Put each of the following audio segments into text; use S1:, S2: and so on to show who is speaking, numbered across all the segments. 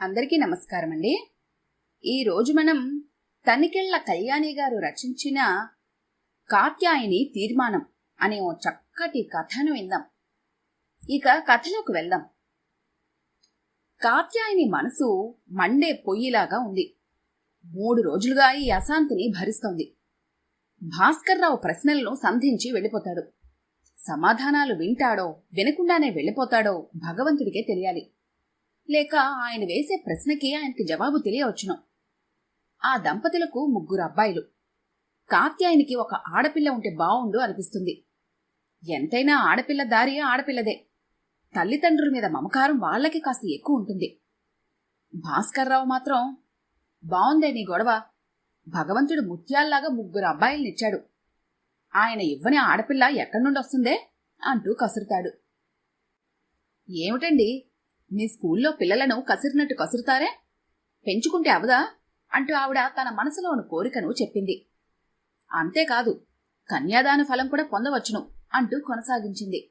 S1: అందరికీ నమస్కారం అండి ఈరోజు మనం తనికెళ్ళ కళ్యాణి గారు రచించిన కాత్యాయని తీర్మానం అనే ఓ చక్కటి కథను విందాం. ఇక కథలోకి వెళ్దాం. కాత్యాయని మనసు మండే పొయ్యిలాగా ఉంది. మూడు రోజులుగా ఈ అశాంతిని భరిస్తోంది. భాస్కర్రావు ప్రశ్నలను సంధించి వెళ్ళిపోతాడు. సమాధానాలు వింటాడో వినకుండానే వెళ్ళిపోతాడో భగవంతుడికే తెలియాలి. లేక ఆయన వేసే ప్రశ్నకి ఆయనకి జవాబు తెలియవచ్చును. ఆ దంపతులకు ముగ్గురు అబ్బాయిలు. కాత్యాయనికి ఒక ఆడపిల్ల ఉంటే బావుండు అనిపిస్తుంది. ఎంతైనా ఆడపిల్ల దారి ఆడపిల్లదే. తల్లిదండ్రుల మీద మమకారం వాళ్ళకి కాస్త ఎక్కువ ఉంటుంది. భాస్కర్రావు మాత్రం బావుందే నీ గొడవ. భగవంతుడు ముత్యాల్లాగా ముగ్గురు అబ్బాయిలనిచ్చాడు ఆయన ఇవ్వని ఆడపిల్ల ఎక్కడి నుండి వస్తుందే? అంటూ కసురుతాడు. ఏమిటండి? మీ స్కూల్లో పిల్లలను కసిరినట్టు కసురుతారే? పెంచుకుంటే అవదా? అంటూ ఆవిడ తన మనసులోని కోరికను చెప్పింది. అంతేకాదు కన్యాదాన ఫలం కూడా పొందవచ్చును అంటూ కొనసాగించింది.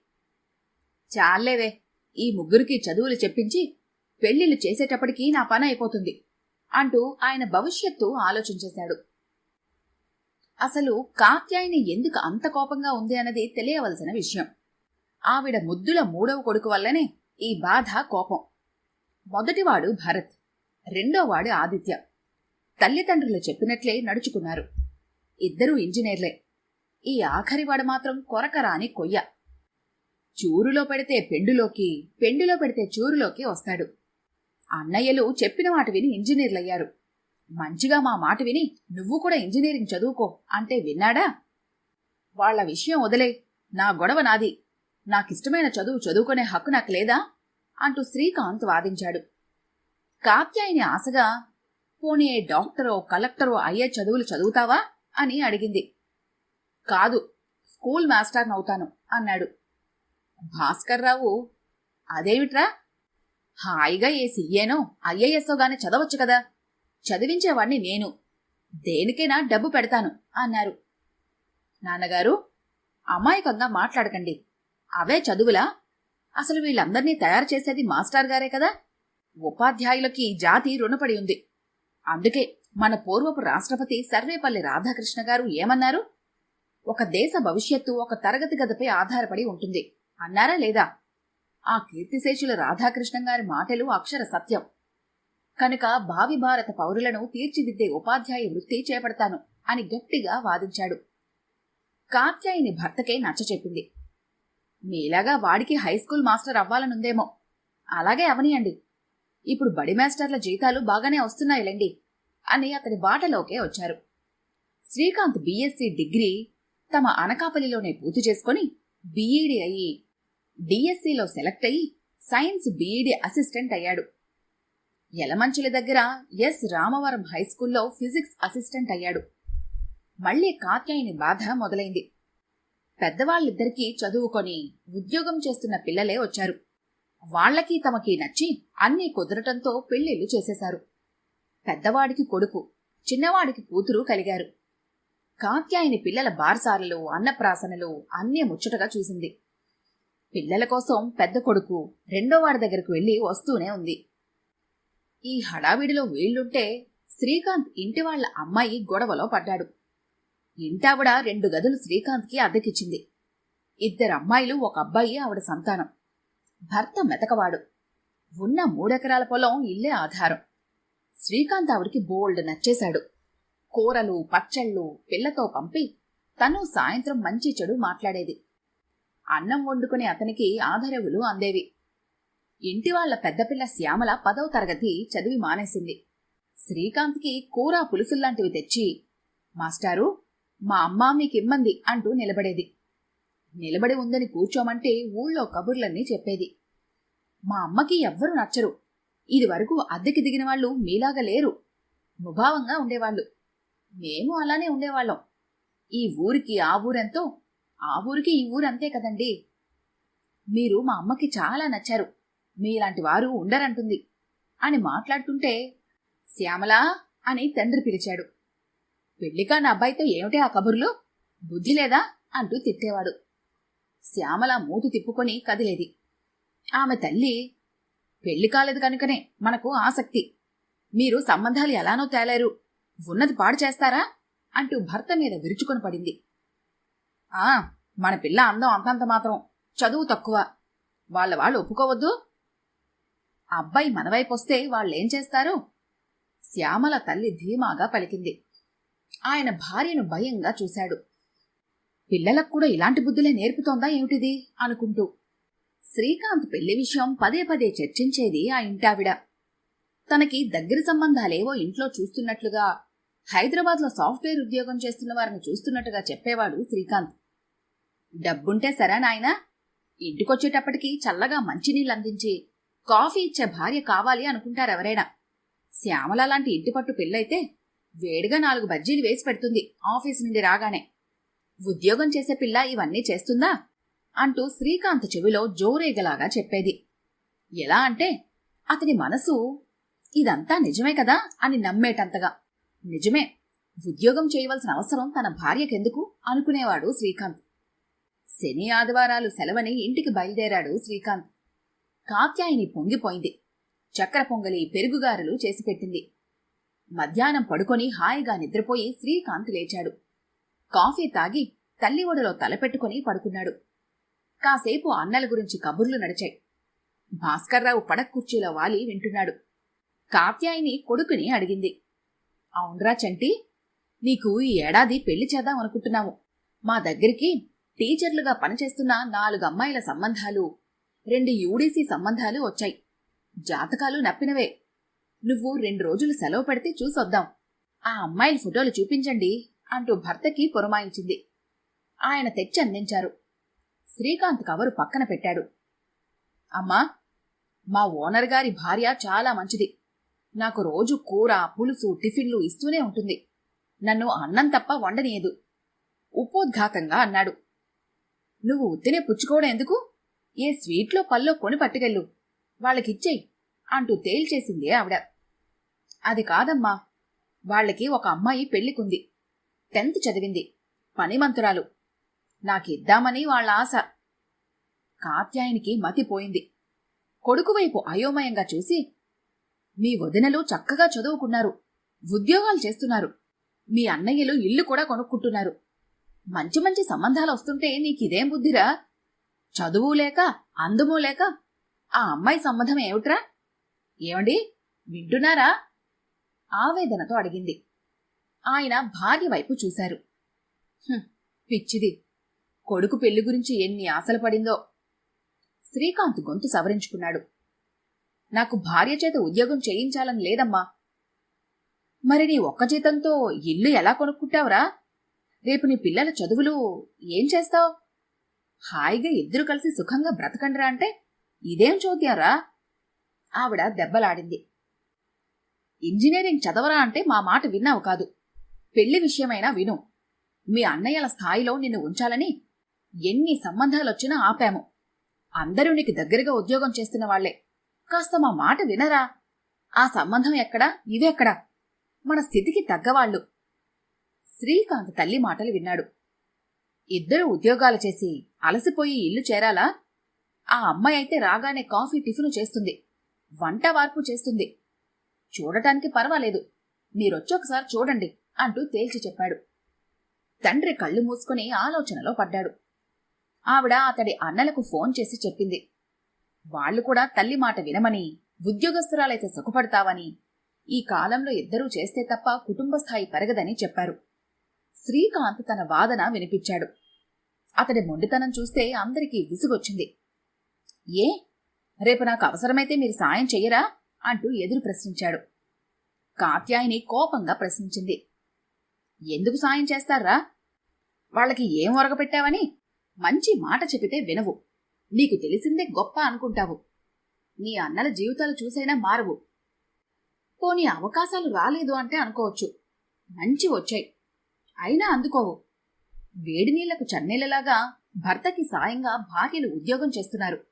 S1: చాలేవే ఈ ముగ్గురికి చదువులు చెప్పించి పెళ్ళిళ్ళు చేసేటప్పటికీ నా పని అయిపోతుంది అంటూ ఆయన భవిష్యత్తు ఆలోచించేశాడు. అసలు కాత్యాయని ఎందుకు అంత కోపంగా ఉంది అన్నది తెలియవలసిన విషయం. ఆవిడ ముద్దుల మూడవ కొడుకు వల్లనే ఈ బాధ కోపం. మొదటివాడు భరత్ రెండోవాడు ఆదిత్య. తల్లిదండ్రులు చెప్పినట్లే నడుచుకున్నారు. ఇద్దరూ ఇంజనీర్లే. ఈ ఆఖరివాడు మాత్రం కొరకరాని కొయ్య. చూరులో పెడితే పెండులోకి పెండులో పెడితే చూరులోకి వస్తాడు. అన్నయ్యలు చెప్పిన మాట విని ఇంజనీర్లయ్యారు. మంచిగా మా మాట విని నువ్వు కూడా ఇంజనీరింగ్ చదువుకో అంటే విన్నాడా? వాళ్ళ విషయం వదిలే. నా గొడవ నాది. నాకిష్టమైన చదువు చదువుకునే హక్కు నాకు లేదా? అంటూ శ్రీకాంత్ వాదించాడు. కాత్యాయిని ఆశగా పోనీ డాక్టరో కలెక్టరో అయ్యే చదువులు చదువుతావా? అని అడిగింది. కాదు స్కూల్ మాస్టర్నవుతాను అన్నాడు. భాస్కర్రావు అదేమిట్రా? హాయిగా ఏ సీఏనో ఐఏఎస్ఓ గాని చదవచ్చు కదా. చదివించేవాణ్ణి నేను. దేనికైనా డబ్బు పెడతాను అన్నారు. నాన్నగారు అమాయకంగా మాట్లాడకండి. అవే చదువులా? అసలు వీళ్ళందర్నీ తయారు చేసేది మాస్టర్ గారే కదా? ఉపాధ్యాయులకి జాతి రుణపడి ఉంది. అందుకే మన పూర్వపు రాష్ట్రపతి సర్వేపల్లి రాధాకృష్ణ గారు ఏమన్నారు? ఒక దేశ భవిష్యత్తు ఒక తరగతి గదిపై ఆధారపడి ఉంటుంది. అన్నారా లేదా? ఆ కీర్తిశేషుల రాధాకృష్ణ గారి మాటలు అక్షర సత్యం. కనుక భావి భారత పౌరులను తీర్చిదిద్దే ఉపాధ్యాయ వృత్తి చేపడతాను అని గట్టిగా వాదించాడు. కాత్యాయిని భర్తకే నచ్చచెప్పింది. మీలాగా వాడికి హై స్కూల్ మాస్టర్ అవ్వాలనుందేమో. అలాగే అవనియండి ఇప్పుడు బడి మాస్టర్ల జీతాలు బాగానే వస్తున్నాయిలేండి అని అతని బాటలోకే వచ్చారు. శ్రీకాంత్ బీఎస్సీ డిగ్రీ తమ అనకాపల్లిలోనే పూర్తి చేసుకుని బీఈడీ అయ్యి డిఎస్సిలో సెలెక్ట్ అయ్యి సైన్స్ బీఈడీ అసిస్టెంట్ అయ్యాడు. యలమంచిలి దగ్గర ఎస్ రామవరం హైస్కూల్లో ఫిజిక్స్ అసిస్టెంట్ అయ్యాడు. మళ్ళీ కాత్యాయని బాధ మొదలైంది. పెద్దవాళ్ళిద్దరికీ చదువుకొని ఉద్యోగం చేస్తున్న పిల్లలే వచ్చారు. వాళ్ళకి తమకి నచ్చి అన్నీ కుదరటంతో పెళ్ళిళ్ళు చేసేశారు. పెద్దవాడికి కొడుకు చిన్నవాడికి కూతురు కలిగారు. కాత్యాయని పిల్లల బార్సారలు అన్నప్రాసనలు అన్నీ ముచ్చటగా చూసింది. పిల్లల కోసం పెద్ద కొడుకు రెండో వాడి దగ్గరకు వెళ్ళి వస్తూనే ఉంది. ఈ హడావిడిలో వీళ్ళుంటే శ్రీకాంత్ ఇంటి వాళ్ళ అమ్మాయి గొడవలో పడ్డాడు. ఇంటావిడ రెండు గదులు శ్రీకాంత్కి అద్దెకిచ్చింది. ఇద్దరు అమ్మాయిలు ఒక అబ్బాయి ఆవిడ సంతానం. భర్త మెతకవాడు. ఉన్న మూడెకరాల పొలం ఇల్లే ఆధారం. శ్రీకాంత్ ఆవిడికి బోల్డ్ నచ్చేశాడు. కూరలు పచ్చళ్ళు పిల్లతో పంపి తను సాయంత్రం మంచి చెడు మాట్లాడేది. అన్నం వండుకునే అతనికి ఆధారవులు అందేవి. ఇంటివాళ్ళ పెద్దపిల్ల శ్యామల పదవ తరగతి చదివి మానేసింది. శ్రీకాంత్కి కూర పులుసుల్లాంటివి తెచ్చి మాస్టారు మా అమ్మ మీకిమ్మంది అంటూ నిలబడేది. నిలబడి ఉందని కూర్చోమంటే ఊళ్ళో కబుర్లన్నీ చెప్పేది. మా అమ్మకి ఎవ్వరూ నచ్చరు. ఇదివరకు అద్దెకి దిగిన వాళ్ళు మీలాగా లేరు. ముభావంగా ఉండేవాళ్ళు. మేము అలానే ఉండేవాళ్ళం. ఈ ఊరికి ఆ ఊరెంతో ఆ ఊరికి ఈ ఊరంతే కదండి. మీరు మా అమ్మకి చాలా నచ్చారు. మీలాంటి వారు ఉండరంటుంది. అని మాట్లాడుతుంటే శ్యామలా అని తండ్రి పిలిచాడు. పెళ్ళికాని అబ్బాయితో ఏమిటే ఆ కబుర్లు? బుద్ధి లేదా? అంటూ తిట్టేవాడు. శ్యామల మూతి తిప్పుకొని కదిలేది. ఆమె తల్లి పెళ్ళి కాలేదు కనుకనే మనకు ఆసక్తి. మీరు సంబంధాలు ఎలానో తేలారు. ఉన్నది పాడు చేస్తారా? అంటూ భర్త మీద విరుచుకొని పడింది. ఆ మన పిల్ల అందం అంతంత మాత్రం చదువు తక్కువ. వాళ్ళ వాళ్ళు ఒప్పుకోవద్దు. అబ్బాయి మనవైపు వస్తే వాళ్ళేం చేస్తారు? శ్యామల తల్లి ధీమాగా పలికింది. ఆయన భార్యను భయంగా చూశాడు. పిల్లలకు కూడా ఇలాంటి బుద్ధులే నేర్పుతోందా ఏమిటిది? అనుకుంటూ. శ్రీకాంత్ పెళ్ళి విషయం పదే పదే చర్చించేది ఆ ఇంటావిడ. తనకి దగ్గర సంబంధాలేవో ఇంట్లో చూస్తున్నట్లుగా హైదరాబాద్లో సాఫ్ట్వేర్ ఉద్యోగం చేస్తున్న వారిని చూస్తున్నట్టుగా చెప్పేవాడు శ్రీకాంత్. డబ్బుంటే సరే నాయనా ఇంటికొచ్చేటప్పటికి చల్లగా మంచినీళ్ళు అందించి కాఫీ ఇచ్చే భార్య కావాలి అనుకుంటారెవరైనా. శ్యామల లాంటి ఇంటి పట్టు పెళ్ళైతే వేడిగా నాలుగు బజ్జీలు వేసి పెడుతుంది ఆఫీస్ నుండి రాగానే. ఉద్యోగం చేసే పిల్ల ఇవన్నీ చేస్తుందా? అంటూ శ్రీకాంత్ చెవిలో జోరేగలాగా చెప్పేది. ఎలా అంటే అతని మనసు ఇదంతా నిజమే కదా అని నమ్మేటంతగా. నిజమే ఉద్యోగం చేయవలసిన అవసరం తన భార్యకెందుకు? అనుకునేవాడు శ్రీకాంత్. శని ఆదివారాలు సెలవని ఇంటికి బయలుదేరాడు శ్రీకాంత్. కాత్యాయిని పొంగిపోయింది. చక్కెర పొంగలి పెరుగుగారెలు చేసి పెట్టింది. మధ్యాహ్నం పడుకొని హాయిగా నిద్రపోయి శ్రీకాంత్ లేచాడు. కాఫీ తాగి తల్లి ఒడిలో తలపెట్టుకుని పడుకున్నాడు. కాసేపు అన్నల గురించి కబుర్లు నడిచాయి. భాస్కర్రావు పడక్ కుర్చీలో వాలి వింటున్నాడు. కాత్యాయిని కొడుకుని అడిగింది. అవునరా చంటి నీకు ఈ ఏడాది పెళ్ళి చేద్దాం అనుకుంటున్నాము మా దగ్గరికి టీచర్లుగా పనిచేస్తున్న నాలుగు అమ్మాయిల సంబంధాలు రెండు యూడీసీ సంబంధాలు వచ్చాయి. జాతకాలు నప్పినవే. నువ్వు రెండు రోజులు సెలవు పెడితే చూసొద్దాం. ఆ అమ్మాయిల ఫోటోలు చూపించండి అంటూ భర్తకి పురమాయించింది. ఆయన తెచ్చి అందించారు. శ్రీకాంత్ కవరు పక్కన పెట్టాడు. అమ్మా మా ఓనర్ గారి భార్య చాలా మంచిది. నాకు రోజు కూర పులుసు టిఫిన్లు ఇస్తూనే ఉంటుంది. నన్ను అన్నం తప్ప వండనీయదు. ఉపోద్ఘాతంగా అన్నాడు. నువ్వు ఉత్తినే పుచ్చుకోవడం ఎందుకు? ఏ స్వీట్లో పల్లో కొని పట్టుకెళ్ళు. వాళ్ళకిచ్చేయి అంటూ తేల్చేసింది ఆవిడ. అది కాదమ్మా. వాళ్ళకి ఒక అమ్మాయి పెళ్ళికుంది టెన్త్ చదివింది. పనిమంతురాలు. నాకిద్దామని వాళ్ళ ఆశ కాత్యాయనికి మతిపోయింది కొడుకు వైపు అయోమయంగా చూసి మీ వదినలు చక్కగా చదువుకున్నారు. ఉద్యోగాలు చేస్తున్నారు. మీ అన్నయ్యలు ఇల్లు కూడా కొనుక్కుంటున్నారు. మంచి మంచి సంబంధాలు వస్తుంటే నీకిదేం బుద్ధిరా? చదువు లేక అందమూ లేక ఆ అమ్మాయి సంబంధం ఏమిట్రా? ఏమండి? వింటున్నారా? ఆవేదనతో అడిగింది. ఆయన భార్య వైపు చూశారు. పిచ్చిది. కొడుకు పెళ్ళి గురించి ఎన్ని ఆశలు పడిందో. శ్రీకాంత్ గొంతు సవరించుకున్నాడు. నాకు భార్య చేత ఉద్యోగం చేయించాలని లేదమ్మా. మరి నీ ఒక్క జీతంతో ఇల్లు ఎలా కొనుక్కుంటావురా? రేపు నీ పిల్లల చదువులు ఏం చేస్తావు? హాయిగా ఇద్దరు కలిసి సుఖంగా బ్రతకండిరా అంటే ఇదేం చోద్యారా? ఆవిడ దెబ్బలాడింది. ఇంజనీరింగ్ చదవరా అంటే మా మాట విన్నావు కాదు. పెళ్ళి విషయమైనా విను. మీ అన్నయ్యల స్థాయిలో నిన్ను ఉంచాలని ఎన్ని సంబంధాలొచ్చినా ఆపాము. అందరూ నీకు దగ్గరగా ఉద్యోగం చేస్తున్న వాళ్ళే కాస్త మా మాట వినరా? ఆ సంబంధం ఎక్కడా? ఇవెక్కడా? మన స్థితికి తగ్గవాళ్ళు శ్రీకాంత్ తల్లి మాటలు విన్నాడు. ఇద్దరు ఉద్యోగాలు చేసి అలసిపోయి ఇల్లు చేరాలా? ఆ అమ్మాయి అయితే రాగానే కాఫీ టిఫిను చేస్తుంది. వంట వార్పు చేస్తుంది. చూడటానికి పర్వాలేదు. మీరొచ్చొకసారి చూడండి అంటూ తేల్చి చెప్పాడు. తండ్రి కళ్ళు మూసుకుని ఆలోచనలో పడ్డాడు. ఆవిడ అతడి అన్నలకు ఫోన్ చేసి చెప్పింది. వాళ్ళు కూడా తల్లి మాట వినమని ఉద్యోగస్తురాలైతే సుఖపడతావని ఈ కాలంలో ఇద్దరూ చేస్తే తప్ప కుటుంబ స్థాయి పెరగదని చెప్పారు. శ్రీకాంత్ తన వాదన వినిపించాడు. అతడి మొండితనం చూస్తే అందరికీ విసుగొచ్చింది. ఏ? రేపు నాకు అవసరమైతే మీరు సాయం చెయ్యరా? అంటూ ఎదురు ప్రశ్నించాడు. కాత్యాయిని కోపంగా ప్రశ్నించింది. ఎందుకు సాయం చేస్తారా? వాళ్ళకి ఏం ఒరగపెట్టావని? మంచి మాట చెబితే వినవు. నీకు తెలిసిందే గొప్ప అనుకుంటావు. నీ అన్నల జీవితాలు చూసైనా మారవు. పోనీ అవకాశాలు రాలేదు అంటే అనుకోవచ్చు. మంచి వచ్చాయి. అయినా అందుకోవు. వేడి నీళ్ళకు చన్నీళ్ళలాగా భర్తకి సాయంగా భార్యలు ఉద్యోగం చేస్తున్నారు.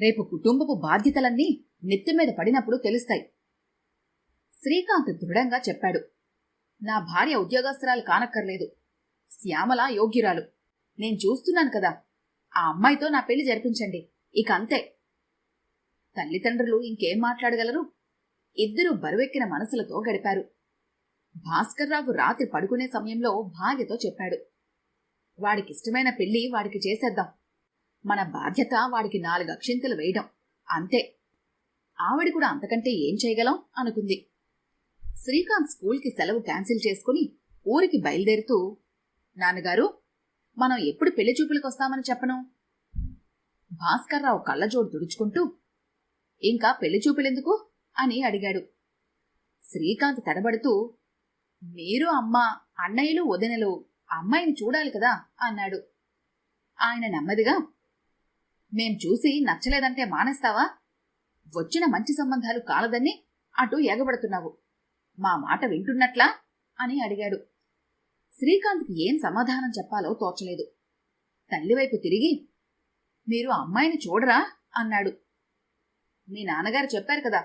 S1: రేపు కుటుంబపు బాధ్యతలన్నీ నెత్తిమీద పడినప్పుడు తెలుస్తాయి. శ్రీకాంత్ దృఢంగా చెప్పాడు. నా భార్య ఉద్యోగస్తురాలు కానక్కర్లేదు. శ్యామల యోగ్యురాలు. నేను చూస్తున్నాను కదా. ఆ అమ్మాయితో నా పెళ్ళి జరిపించండి. ఇక అంతే. తల్లిదండ్రులు ఇంకేం మాట్లాడగలరు? ఇద్దరూ బరువెక్కిన మనసులతో గడిపారు. భాస్కర్రావు రాత్రి పడుకునే సమయంలో భార్యతో చెప్పాడు. వాడికిష్టమైన పెళ్ళి వాడికి చేసేద్దాం. మన బాధ్యత వాడికి నాలుగు అక్షింతలు వేయడం. అంతే. ఆవిడ కూడా అంతకంటే ఏం చేయగలం? అనుకుంది. శ్రీకాంత్ స్కూల్కి సెలవు క్యాన్సిల్ చేసుకుని ఊరికి బయలుదేరుతూ నాన్నగారు మనం ఎప్పుడు పెళ్ళి చూపులకు వస్తామని చెప్పను? భాస్కర్రావు కళ్ళజోడు తుడుచుకుంటూ ఇంకా పెళ్ళి చూపులెందుకు? అని అడిగాడు. శ్రీకాంత్ తడబడుతూ మీరు అమ్మ అన్నయ్యలు వదినలు అమ్మాయిని చూడాలి కదా? అన్నాడు. ఆయన నెమ్మదిగా మేం చూసి నచ్చలేదంటే మానేస్తావా? వచ్చిన మంచి సంబంధాలు కాలదని అటు ఎగబడుతున్నావు. మా మాట వింటున్నట్లా? అని అడిగాడు. శ్రీకాంత్కి ఏం సమాధానం చెప్పాలో తోచలేదు. తల్లివైపు తిరిగి మీరు అమ్మాయిని చూడరా? అన్నాడు. మీ నాన్నగారు చెప్పారు కదా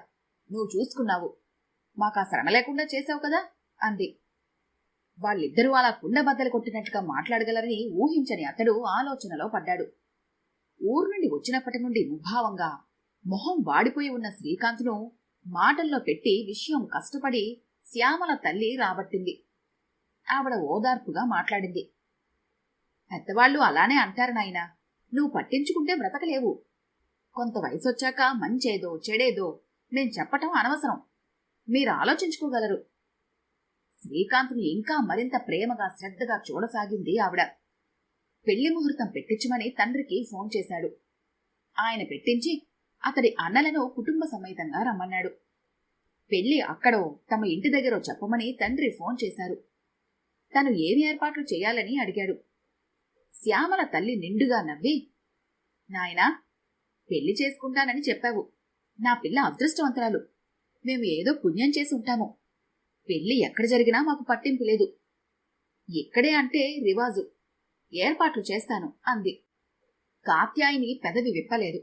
S1: నువ్వు చూసుకున్నావు. మాకా శ్రమ లేకుండా చేశావు కదా? అంది. వాళ్ళిద్దరూ అలా కుండబద్దలు కొట్టినట్టుగా మాట్లాడగలరని ఊహించని అతడు ఆలోచనలో పడ్డాడు. ఊరు నుండి వచ్చినప్పటి నుండి ముభావంగా మొహం వాడిపోయి ఉన్న శ్రీకాంత్ను మాటల్లో పెట్టి విషయం కష్టపడి శ్యామల తల్లి రాబట్టింది. ఆవిడ ఓదార్పుగా మాట్లాడింది. పెద్దవాళ్ళు అలానే అంటారు నాయనా నువ్వు పట్టించుకుంటే బ్రతకలేవు. కొంత వయసొచ్చాక మంచేదో చెడేదో నేను చెప్పటం అనవసరం. మీరు ఆలోచించుకోగలరు. శ్రీకాంత్ని ఇంకా మరింత ప్రేమగా శ్రద్ధగా చూడసాగింది ఆవిడ. పెళ్ళి ముహూర్తం పెట్టించమని తండ్రికి ఫోన్ చేశాడు. ఆయన పెట్టించి అతడి అన్నలను కుటుంబ సమేతంగా రమ్మన్నాడు. పెళ్ళి అక్కడో తమ ఇంటి దగ్గరో చెప్పమని తండ్రి ఫోన్ చేశారు. తను ఏమి ఏర్పాట్లు చేయాలని అడిగాడు. శ్యామల తల్లి నిండుగా నవ్వి నాయనా పెళ్ళి చేసుకుంటానని చెప్పావు. నా పిల్ల అదృష్టవంతురాలు. మేము ఏదో పుణ్యం చేసి ఉంటాము. పెళ్ళి ఎక్కడ జరిగినా మాకు పట్టింపు లేదు. ఇక్కడే అంటే రివాజు. ఏర్పాట్లు చేస్తాను అంది. కాత్యాయిని పెదవి విప్పలేదు.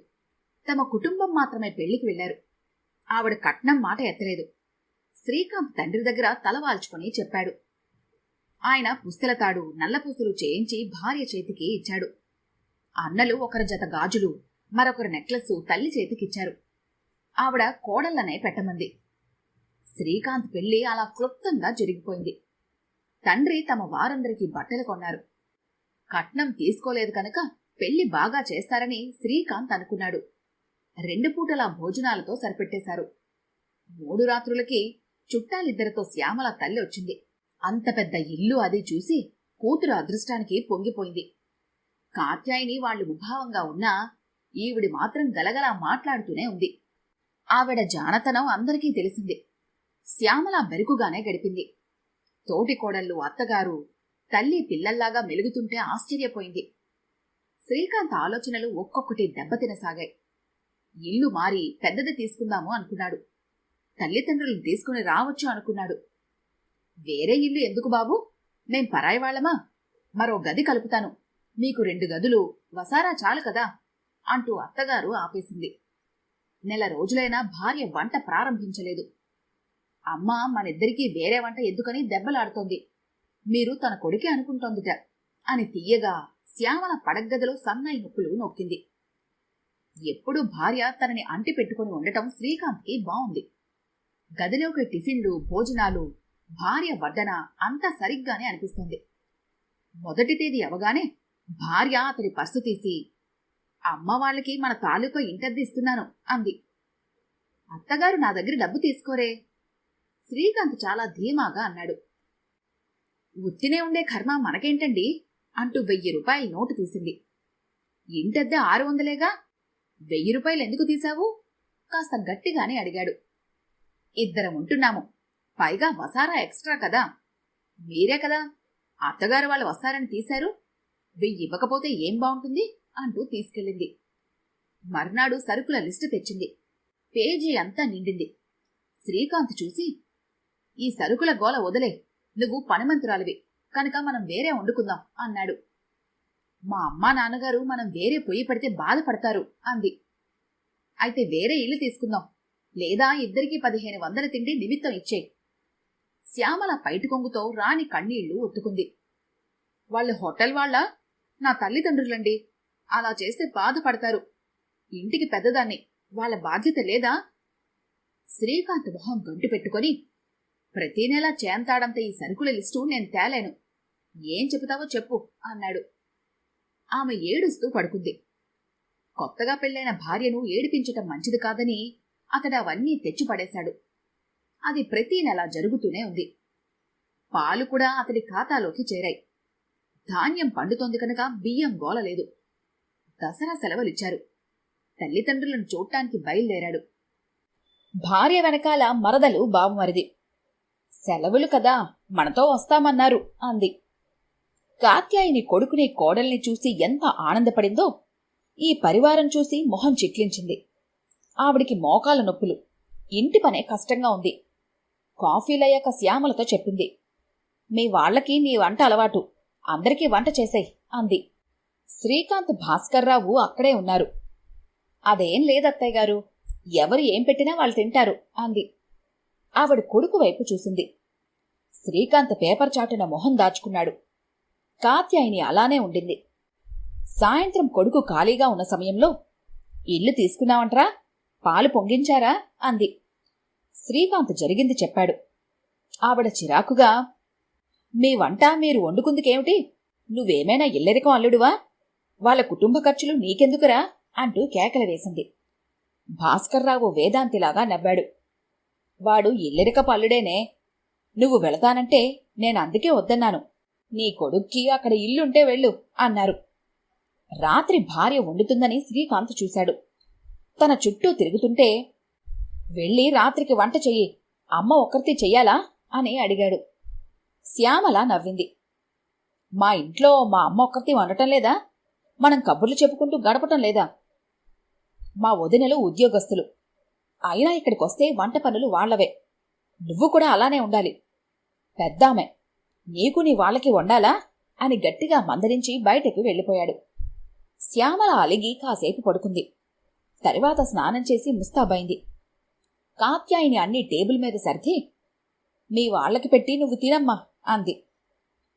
S1: తమ కుటుంబం మాత్రమే పెళ్ళికి వెళ్ళారు ఆవిడ కట్నం మాట ఎత్తలేదు. శ్రీకాంత్ తండ్రి దగ్గర తలవాల్చుకొని చెప్పాడు. ఆయన పుస్తెలతాడు నల్లపూసలు చేయించి భార్య చేతికి ఇచ్చాడు. అన్నలు ఒకరి జత గాజులు మరొకరి నెక్లెస్ తల్లి చేతికిచ్చారు. ఆవిడ కోడళ్ళనే పెట్టమంది. శ్రీకాంత్ పెళ్ళి అలా క్లుప్తంగా జరిగిపోయింది. తండ్రి తమ వారందరికీ బట్టలు కొన్నారు. కట్నం తీసుకోలేదు కనుక పెళ్ళి బాగా చేస్తారని శ్రీకాంత్ అనుకున్నాడు. రెండు పూటల భోజనాలతో సరిపెట్టేశారు. మూడు రాత్రులకి చుట్టాలిద్దరితో శ్యామల తల్లి వచ్చింది. అంత పెద్ద ఇల్లు అది చూసి కూతురు అదృష్టానికి పొంగిపోయింది. కాత్యాయిని వాళ్ళు ఉభావంగా ఉన్నా ఈవిడి మాత్రం గలగలా మాట్లాడుతూనే ఉంది. ఆవిడ జానతనం అందరికీ తెలిసింది. శ్యామల బెరుకుగానే గడిపింది. తోటి కోడళ్ళు అత్తగారు తల్లి పిల్లల్లాగా మెలుగుతుంటే ఆశ్చర్యపోయింది. శ్రీకాంత్ ఆలోచనలు ఒక్కొక్కటి దెబ్బతినసాగాయి. ఇల్లు మారి పెద్దది తీసుకుందాము అనుకున్నాడు. తల్లిదండ్రులు తీసుకుని రావచ్చు అనుకున్నాడు. వేరే ఇల్లు ఎందుకు బాబు? మేం పరాయి వాళ్ళమా? మరో గది కలుపుతాను. మీకు రెండు గదులు వసారా చాలు కదా? అంటూ అత్తగారు ఆపేసింది. నెల రోజులైనా భార్య వంట ప్రారంభించలేదు. అమ్మ మనిద్దరికీ వేరే వంట ఎందుకని దెబ్బలాడుతోంది. మీరు తన కొడుకే అనుకుంటోందిట అని తీయగా శ్యామల పడగ్గదిలో సన్నాయి నొప్పులు నొక్కింది. ఎప్పుడూ భార్య తనని అంటి పెట్టుకుని ఉండటం శ్రీకాంత్కి బావుంది. గదిలోకి టిఫిన్లు భోజనాలు భార్య వడ్డన అంతా సరిగ్గానే అనిపిస్తుంది. మొదటి తేదీ అవగానే భార్య అతడి పర్సు తీసి అమ్మ వాళ్ళకి మన తాలూకా ఇంటర్ది ఇస్తున్నాను అంది. అత్తగారు నా దగ్గర డబ్బు తీసుకోరే శ్రీకాంత్ చాలా ధీమాగా అన్నాడు. ఉత్తినే ఉండే కర్మ మనకేంటండి? అంటూ వెయ్యి రూపాయల నోటు తీసింది. ఇంటద్దె ఆరు వందలేగా? వెయ్యి రూపాయలు ఎందుకు తీశావు? కాస్త గట్టిగానే అడిగాడు. ఇద్దరం ఉంటున్నాము. పైగా వసారా ఎక్స్ట్రా కదా? మీరే కదా? అత్తగారు వాళ్ళు వస్తారని తీశారు. వెయ్యి ఇవ్వకపోతే ఏం బాగుంటుంది అంటూ తీసుకెళ్ళింది. మర్నాడు సరుకుల లిస్టు తెచ్చింది. పేజీ అంతా నిండింది. శ్రీకాంత్ చూసి ఈ సరుకుల గోల వదిలే. నువ్వు పనిమంతురాలివి. కనుక మనం వేరే వండుకుందాం అన్నాడు. మా అమ్మా నాన్నగారు మనం వేరే పొయ్యి పడితే బాధపడతారు అంది. అయితే వేరే ఇల్లు తీసుకుందాం. లేదా ఇద్దరికి పదిహేను వందల తిండి నిమిత్తం ఇచ్చే శ్యామల పైటి కొంగుతో రాణి కన్నీళ్ళు ఒత్తుకుంది. వాళ్ళ హోటల్ వాళ్ళ? నా తల్లిదండ్రులండి. అలా చేస్తే బాధపడతారు. ఇంటికి పెద్దదాన్ని. వాళ్ళ బాధ్యత లేదా? శ్రీకాంత్ మొహం గంటు పెట్టుకొని ప్రతి నెల చేంతాడంత ఈ సరుకుల లిస్టు నేను తేలేను. ఏం చెబుతావో చెప్పు అన్నాడు. ఆమె ఏడుస్తూ పడుకుంది. కొత్తగా పెళ్ళైన భార్యను ఏడిపించటం మంచిది కాదని అతడు అవన్నీ తెచ్చిపడేశాడు. అది ప్రతి నెల జరుగుతూనే ఉంది. పాలు కూడా అతడి ఖాతాలోకి చేరాయి. ధాన్యం పండుతోంది కనుక బియ్యం గోలలేదు. దసరా సెలవులిచ్చారు. తల్లిదండ్రులను చూడటానికి బయలుదేరాడు. భార్య వెనకాల మరదలు బావమరిది. సెలవులు కదా మనతో వస్తామన్నారు అంది. కాత్యాయిని కొడుకుని కోడల్ని చూసి ఎంత ఆనందపడిందో ఈ పరివారం చూసి మొహం చిట్లించింది. ఆవిడికి మోకాల నొప్పులు ఇంటి పనే కష్టంగా ఉంది. కాఫీలయ్యాక శ్యామలతో చెప్పింది. మీ వాళ్ళకి నీ వంట అలవాటు అందరికీ వంట చేసేయ్ అంది. శ్రీకాంత్ భాస్కర్రావు అక్కడే ఉన్నారు. అదేం లేదత్తయ్య గారు ఎవరు ఏం పెట్టినా వాళ్ళు తింటారు అంది. ఆవిడ కొడుకు వైపు చూసింది. శ్రీకాంత్ పేపర్ చాటున మొహం దాచుకున్నాడు. కాత్యాయిని అలానే ఉండింది. సాయంత్రం కొడుకు ఖాళీగా ఉన్న సమయంలో ఇల్లు తీసుకున్నావంట్రా? పాలు పొంగించారా? అంది. శ్రీకాంత్ జరిగింది చెప్పాడు. ఆవిడ చిరాకుగా మీ వంట మీరు వండుకుందుకేమిటి? నువ్వేమైనా ఇల్లరికం అల్లుడువా? వాళ్ళ కుటుంబ ఖర్చులు నీకెందుకురా? అంటూ కేకలు వేసింది. భాస్కర్రావు వేదాంతిలాగా నవ్వాడు. వాడు ఇల్లరిక పల్లుడేనే. నువ్వు వెళతానంటే నేను అందుకే వద్దన్నాను. నీ కొడుక్కి అక్కడ ఇల్లుంటే వెళ్ళు అన్నారు. రాత్రి భార్య వండుతుందని శ్రీకాంత్ చూశాడు. తన చుట్టూ తిరుగుతుంటే వెళ్ళి రాత్రికి వంట చెయ్యి అమ్మ ఒక్కరితి చెయ్యాలా అని అడిగాడు. శ్యామల నవ్వింది. మా ఇంట్లో మా అమ్మ ఒక్కరితి వండటం లేదా? మనం కబుర్లు చెప్పుకుంటూ గడపటం లేదా? మా వదినలు ఉద్యోగస్తులు. అయినా ఇక్కడికి వస్తే వంట పనులు వాళ్ళవే నువ్వు కూడా అలానే ఉండాలి. పెద్దామె నీకు నీ వాళ్ళకి వండాలా? అని గట్టిగా మందరించి బయటకు వెళ్ళిపోయాడు. శ్యామల అలిగి కాసేపు పడుకుంది. తరువాత స్నానం చేసి ముస్తాబైంది కాత్యాయిని అన్ని టేబుల్ మీద సర్ది మీ వాళ్ళకి పెట్టి నువ్వు తినమ్మా అంది.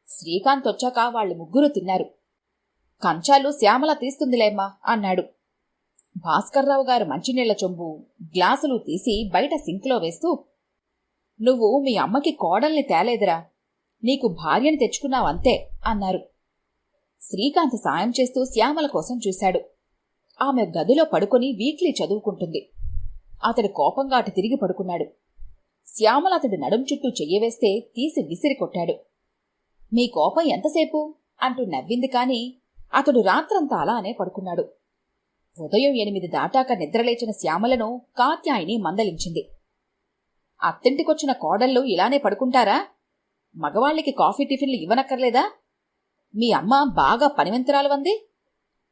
S1: శ్రీకాంత్ వచ్చాక వాళ్ళు ముగ్గురు తిన్నారు. కంచాలు శ్యామల తీస్తుందిలేమ్మా అన్నాడు. భాస్కర్రావు గారు మంచినీళ్ళ చొంబు గ్లాసులు తీసి బయట సింక్లో వేస్తూ నువ్వు మీ అమ్మకి కోడల్ని తేలేదురా. నీకు భార్యని తెచ్చుకున్నావంతే అన్నారు. శ్రీకాంత్ సాయం చేస్తూ శ్యామల కోసం చూశాడు. ఆమె గదిలో పడుకొని వీక్లీ చదువుకుంటుంది. అతడు కోపంగా అటు తిరిగి పడుకున్నాడు. శ్యామల అతడి నడుం చుట్టూ చెయ్యవేస్తే తీసి విసిరి కొట్టాడు. మీ కోపం ఎంతసేపు? అంటూ నవ్వింది కాని అతడు రాత్రంతా అలానే పడుకున్నాడు. ఉదయం ఎనిమిది దాటాక నిద్రలేచిన శ్యామలను కాత్యాయిని మందలించింది. అత్తింటికొచ్చిన కోడళ్ళు ఇలానే పడుకుంటారా? మగవాళ్ళకి కాఫీ టిఫిన్లు ఇవ్వనక్కర్లేదా? మీ అమ్మ బాగా పనివంతరాలు వంది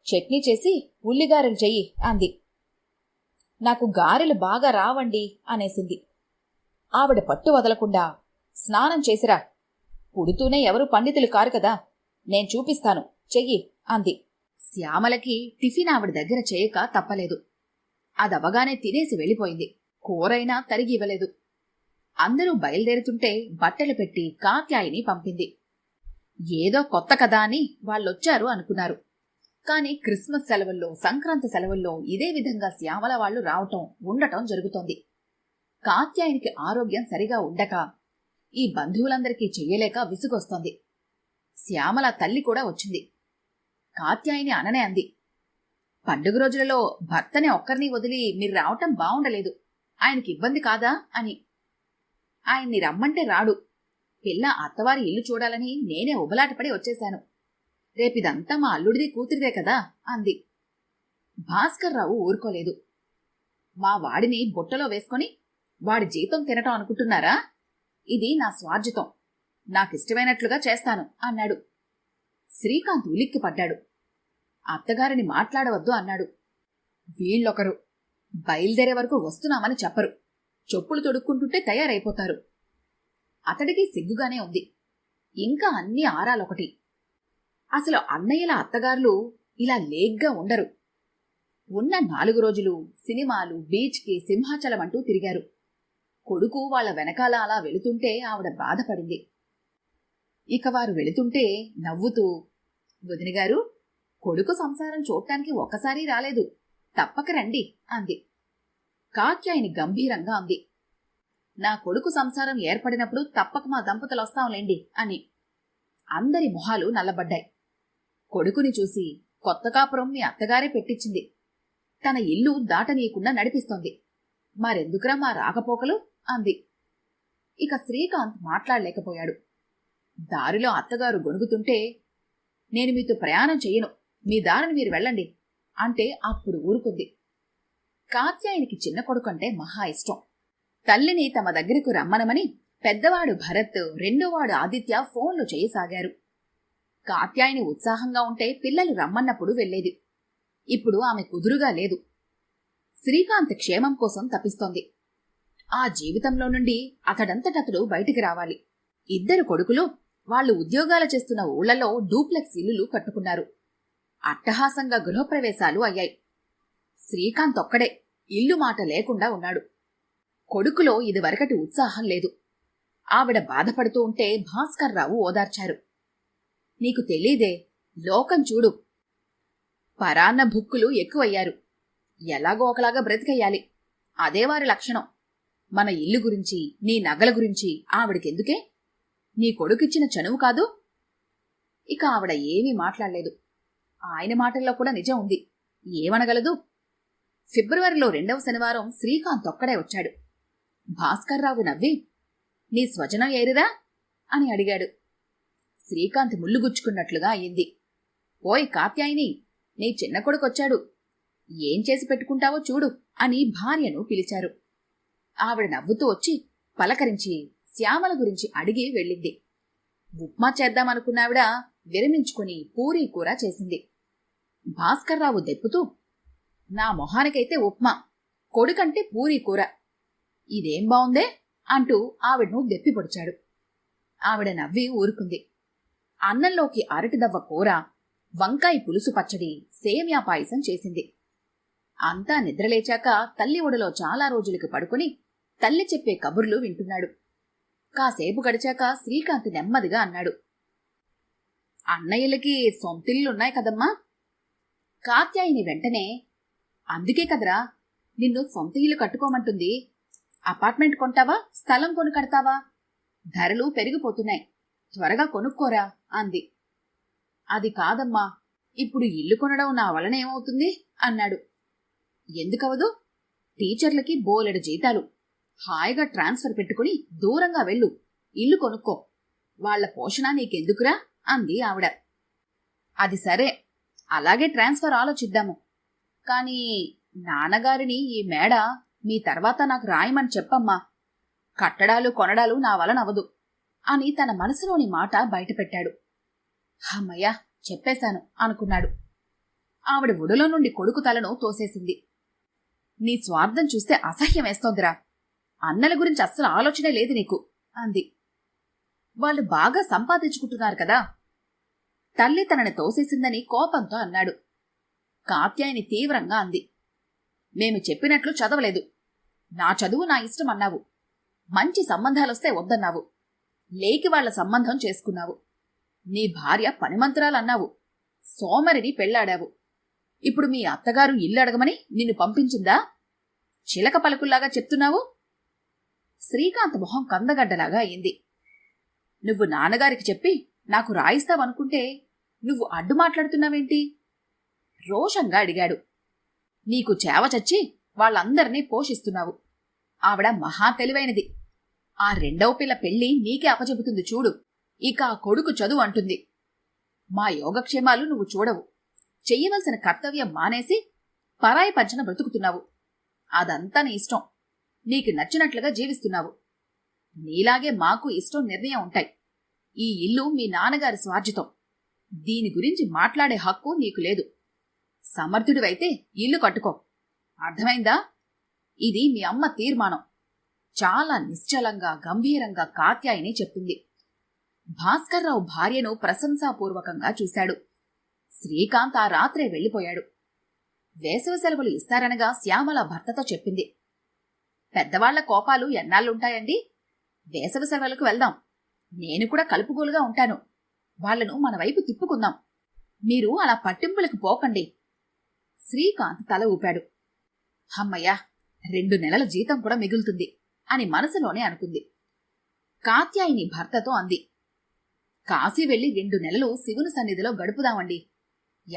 S1: చట్నీ చేసి ఉల్లిగారెలు చెయ్యి అంది. నాకు గారెలు బాగా రావండి అనేసింది. ఆవిడ పట్టు వదలకుండా స్నానం చేసిరా. పుడుతూనే ఎవరు పండితులు కారు కదా నేను చూపిస్తాను చెయ్యి అంది. శ్యామలకి టిఫిన్ ఆవిడ దగ్గర చేయక తప్పలేదు. అదవగానే తినేసి వెళ్ళిపోయింది. కూరైనా తరిగి ఇవ్వలేదు అందరూ బయలుదేరుతుంటే బట్టలు పెట్టి కాత్యాయిని పంపింది. ఏదో కొత్త కదా అని వాళ్ళొచ్చారు అనుకున్నారు. కాని క్రిస్మస్ సెలవుల్లో సంక్రాంతి సెలవుల్లో ఇదే విధంగా శ్యామల వాళ్ళు రావటం ఉండటం జరుగుతోంది. కాత్యాయనికి ఆరోగ్యం సరిగా ఉండక ఈ బంధువులందరికీ చెయ్యలేక విసుగొస్తోంది. శ్యామల తల్లి కూడా వచ్చింది. కాత్యాయిని అననే అంది. పండుగ రోజులలో భర్తని ఒక్కరిని వదిలి మీరు రావటం బావుండలేదు. ఆయనకి ఇబ్బంది కాదా? అని. ఆయన్ని రమ్మంటే రాడు. పిల్ల అత్తవారి ఇల్లు చూడాలని నేనే ఉబలాటపడి వచ్చేశాను. రేపిదంతా మా అల్లుడిది కూతురిదే కదా? అంది. భాస్కర్రావు ఊరుకోలేదు. మా వాడిని బుట్టలో వేసుకొని వాడి జీతం తినటం అనుకుంటున్నారా? ఇది నా స్వార్జితం. నాకిష్టమైనట్లుగా చేస్తాను అన్నాడు. శ్రీకాంత్ ఉలిక్కి పడ్డాడు అత్తగారిని మాట్లాడవద్దు అన్నాడు. వీళ్ళొకరు బయలుదేరే వరకు వస్తున్నామని చెప్పరు. చెప్పులు తొడుక్కుంటుంటే తయారైపోతారు. అతడికి సిగ్గుగానే ఉంది. ఇంకా అన్ని ఆరాలొకటి. అసలు అన్నయ్యల అత్తగారులు ఇలా లేగ్గా ఉండరు. ఉన్న నాలుగు రోజులు సినిమాలు బీచ్కి సింహాచలం అంటూ తిరిగారు. కొడుకు వాళ్ళ వెనకాల అలా వెళుతుంటే ఆవిడ బాధపడింది. ఇక వారు వెళుతుంటే నవ్వుతూ వదినగారు కొడుకు సంసారం చూడటానికి ఒక్కసారి రాలేదు. తప్పక రండి అంది. కాత్యాయని గంభీరంగా అంది. నా కొడుకు సంసారం ఏర్పడినప్పుడు తప్పక మా దంపతులు వస్తాంలేండి అని. అందరి మొహాలు నల్లబడ్డాయి. కొడుకుని చూసి కొత్త కాపురం మీ అత్తగారే పెట్టించింది. తన ఇల్లు దాటనీయకుండా నడిపిస్తోంది. మరెందుకురా మా రాకపోకలు అంది. ఇక శ్రీకాంత్ మాట్లాడలేకపోయాడు. దారిలో అత్తగారు గొణుగుతుంటే నేను మీతో ప్రయాణం చెయ్యను. మీ దారిని మీరు వెళ్ళండి అంటే అప్పుడు ఊరుకుంది. కాత్యాయనికి చిన్న కొడుకంటే మహా ఇష్టం. తల్లిని తమ దగ్గరకు రమ్మనమని పెద్దవాడు భరత్ రెండోవాడు ఆదిత్య ఫోన్లు చేయసాగారు. కాత్యాయని ఉత్సాహంగా ఉంటే పిల్లలు రమ్మన్నప్పుడు వెళ్ళేది ఇప్పుడు ఆమె కుదురుగా లేదు. శ్రీకాంత్ క్షేమం కోసం తప్పిస్తోంది. ఆ జీవితంలో నుండి అతడంతటతడు బయటికి రావాలి. ఇద్దరు కొడుకులు వాళ్ళు ఉద్యోగాలు చేస్తున్న ఊళ్ళలో డూప్లెక్స్ ఇల్లులు కట్టుకున్నారు. అట్టహాసంగా గృహప్రవేశాలు అయ్యాయి. శ్రీకాంత్ ఒక్కడే ఇల్లు మాట లేకుండా ఉన్నాడు. కొడుకులో ఇదివరకటి ఉత్సాహం లేదు. ఆవిడ బాధపడుతూ ఉంటే భాస్కర్రావు ఓదార్చారు. నీకు తెలీదే లోకం చూడు. పరాన్న భుక్కులు ఎక్కువయ్యారు. ఎలాగో ఒకలాగా బ్రతికయ్యాలి. అదే వారి లక్షణం. మన ఇల్లు గురించి నీ నగల గురించి ఆవిడకెందుకే? నీ కొడుకిచ్చిన చనువు కాదు? ఇక ఆవిడ ఏమీ మాట్లాడలేదు. ఆయన మాటల్లో కూడా నిజం ఉంది. ఏమనగలదు? ఫిబ్రవరిలో రెండవ శనివారం శ్రీకాంత్ ఒక్కడే వచ్చాడు. భాస్కర్రావు నవ్వి నీ స్వజనం ఏరిరా? అని అడిగాడు. శ్రీకాంత్ ముల్లుగుచ్చుకున్నట్లుగా అయింది. ఓయ్ కాత్యాయిని నీ చిన్న కొడుకొచ్చాడు ఏం చేసి పెట్టుకుంటావో చూడు అని భార్యను పిలిచారు. ఆవిడ నవ్వుతూ వచ్చి పలకరించి శ్యామల గురించి అడిగి వెళ్ళింది. ఉప్మా చేద్దామనుకున్నావిడ? విరమించుకుని పూరీ కూర చేసింది. భాస్కర్రావు దెప్పుతూ నా మొహానికైతే ఉప్మా కొడుకంటే పూరీ కూర. ఇదేం బావుందే? అంటూ ఆవిడను దెప్పి పొడిచాడు. ఆవిడ నవ్వి ఊరుకుంది. అన్నంలోకి అరటిదవ్వ కూర వంకాయ పులుసు పచ్చడి సేమ్యా పాయసం చేసింది. అంతా నిద్రలేచాక తల్లి ఒడలో చాలా రోజులకి పడుకుని తల్లి చెప్పే కబుర్లు వింటున్నాడు. కాసేపు గడిచాక శ్రీకాంత్ నెమ్మదిగా అన్నాడు. అన్నయ్యలకి సొంతిల్లున్నాయి కదమ్మా. కాత్యాయిని వెంటనే అందుకే కదరా నిన్ను సొంత ఇల్లు కట్టుకోమంటుంది. అపార్ట్మెంట్ కొంటావా స్థలం కొను కడతావా ధరలు పెరిగిపోతున్నాయి. త్వరగా కొనుక్కోరా అంది. అది కాదమ్మా ఇప్పుడు ఇల్లు కొనడం నా వలన ఏమవుతుంది? అన్నాడు. ఎందుకవదు? టీచర్లకి బోలెడు జీతాలు. హాయిగా ట్రాన్స్ఫర్ పెట్టుకుని దూరంగా వెళ్ళు. ఇల్లు కొనుక్కో. వాళ్ళ పోషణ నీకెందుకురా? అంది ఆవిడ. అది సరే అలాగే ట్రాన్స్ఫర్ ఆలోచిద్దాము. కానీ నాన్నగారిని ఈ మేడ మీ తర్వాత నాకు రాయమని చెప్పమ్మా. కట్టడాలు కొనడాలు నా వలనవదు అని తన మనసులోని మాట బయటపెట్టాడు. హమ్మయ్యా చెప్పేశాను అనుకున్నాడు. ఆవిడ ఒడిలో నుండి కొడుకు తలను తోసేసింది. నీ స్వార్థం చూస్తే అసహ్యం వేస్తోందిరా. అన్నల గురించి అస్సలు ఆలోచనే లేదు నీకు అంది. వాళ్ళు బాగా సంపాదించుకుంటున్నారు కదా. తల్లి తనని తోసేసిందని కోపంతో అన్నాడు. కాత్యాయని తీవ్రంగా అంది. మేము చెప్పినట్లు చదవలేదు. నా చదువు నా ఇష్టం అన్నావు. మంచి సంబంధాలొస్తే వద్దన్నావు. లేకి వాళ్ళ సంబంధం చేసుకున్నావు. నీ భార్య పనిమంతురాలన్నావు సోమరిని పెళ్ళాడావు ఇప్పుడు మీ అత్తగారు ఇల్లు అడగమని నిన్ను పంపించిందా? చిలక పలుకుల్లాగా చెప్తున్నావు? శ్రీకాంత్ మొహం కందగడ్డలాగా అయింది. నువ్వు నాన్నగారికి చెప్పి నాకు రాయిస్తావనుకుంటే నువ్వు అడ్డు మాట్లాడుతున్నావేంటి? రోషంగా అడిగాడు. నీకు చేవ చచ్చి వాళ్ళందరినీ పోషిస్తున్నావు. ఆవిడ మహా తెలివైనది. ఆ రెండవ పిల్ల పెళ్ళి నీకే అపచెబుతుంది చూడు. ఇక ఆ కొడుకు చదువు అంటుంది. మా యోగక్షేమాలు నువ్వు చూడవు. చెయ్యవలసిన కర్తవ్యం మానేసి పరాయి పంచన బ్రతుకుతున్నావు. అదంతా నీ ఇష్టం. నీకు నచ్చినట్లుగా జీవిస్తున్నావు. నీలాగే మాకు ఇష్టం నిర్ణయం ఉంటాయి. ఈ ఇల్లు మీ నాన్నగారి స్వార్జితం దీని గురించి మాట్లాడే హక్కు నీకు లేదు. సమర్థుడివైతే ఇల్లు కట్టుకో. అర్థమైందా? ఇది మీ అమ్మ తీర్మానం. చాలా నిశ్చలంగా గంభీరంగా కాత్యాయని చెప్పింది. భాస్కర్రావు భార్యను ప్రశంసాపూర్వకంగా చూశాడు. శ్రీకాంత్ ఆ రాత్రే వెళ్ళిపోయాడు వేసవి సెలవులు ఇస్తారనగా శ్యామల భర్తతో చెప్పింది. పెద్దవాళ్ళ కోపాలు ఎన్నాళ్ళుంటాయండి? వేసవి సెలవులకు వెళ్దాం. నేను కూడా కలుపుగోలుగా ఉంటాను. వాళ్ళను మన వైపు తిప్పుకుందాం. మీరు అలా పట్టింపులకు పోకండి. శ్రీకాంత్ తల ఊపాడు. హమ్మయ్యా రెండు నెలల జీతం కూడా మిగులుతుంది అని మనసులోనే అనుకుంది. కాత్యాయిని భర్తతో అంది. కాశీ వెళ్ళి రెండు నెలలు శివుని సన్నిధిలో గడుపుదామండి.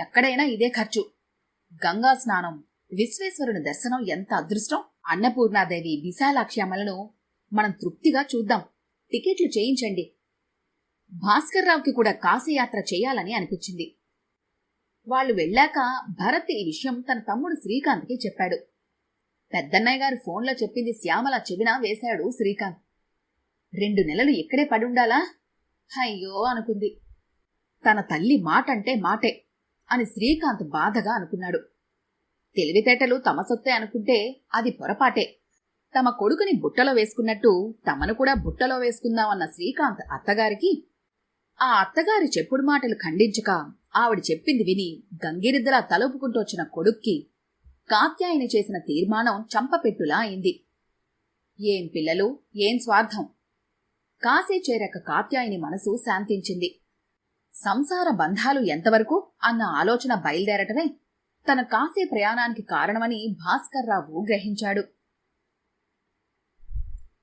S1: ఎక్కడైనా ఇదే ఖర్చు. గంగా స్నానం విశ్వేశ్వరుని దర్శనం ఎంత అదృష్టం? అన్నపూర్ణాదేవి విశాలాక్షి అమలను మనం తృప్తిగా చూద్దాం. టికెట్లు చేయించండి. భాస్కర్రావుకి కూడా కాశీయాత్ర చేయాలని అనిపించింది. వాళ్ళు వెళ్ళాక భరత్ ఈ విషయం తన తమ్ముడు శ్రీకాంత్కి చెప్పాడు. పెద్దన్నయ్య గారు ఫోన్లో చెప్పింది శ్యామల చెవిన వేశాడు శ్రీకాంత్. రెండు నెలలు ఇక్కడే పడుండాలా అయ్యో అనుకుంది. తన తల్లి మాటంటే మాటే అని శ్రీకాంత్ బాధగా అనుకున్నాడు. తెలివితేటలు తమ సొత్తే అనుకుంటే అది పొరపాటే. తమ కొడుకుని బుట్టలో వేసుకున్నట్టు తమను కూడా బుట్టలో వేసుకుందామన్న శ్రీకాంత్ అత్తగారికి ఆ అత్తగారి చెప్పుడు మాటలు ఖండించక ఆవిడ చెప్పింది విని గంగిరిద్దలా తలుపుకుంటూ వచ్చిన కొడుక్కి కాత్యాయని చేసిన తీర్మానం చంపపెట్టులా అయింది. ఏం పిల్లలు ఏం స్వార్థం? కాశీ చేరక కాత్యాయని మనసు శాంతించింది. సంసార బంధాలు ఎంతవరకు అన్న ఆలోచన బయలుదేరటమే తన కాశీ ప్రయాణానికి కారణమని భాస్కర్రావు గ్రహించాడు.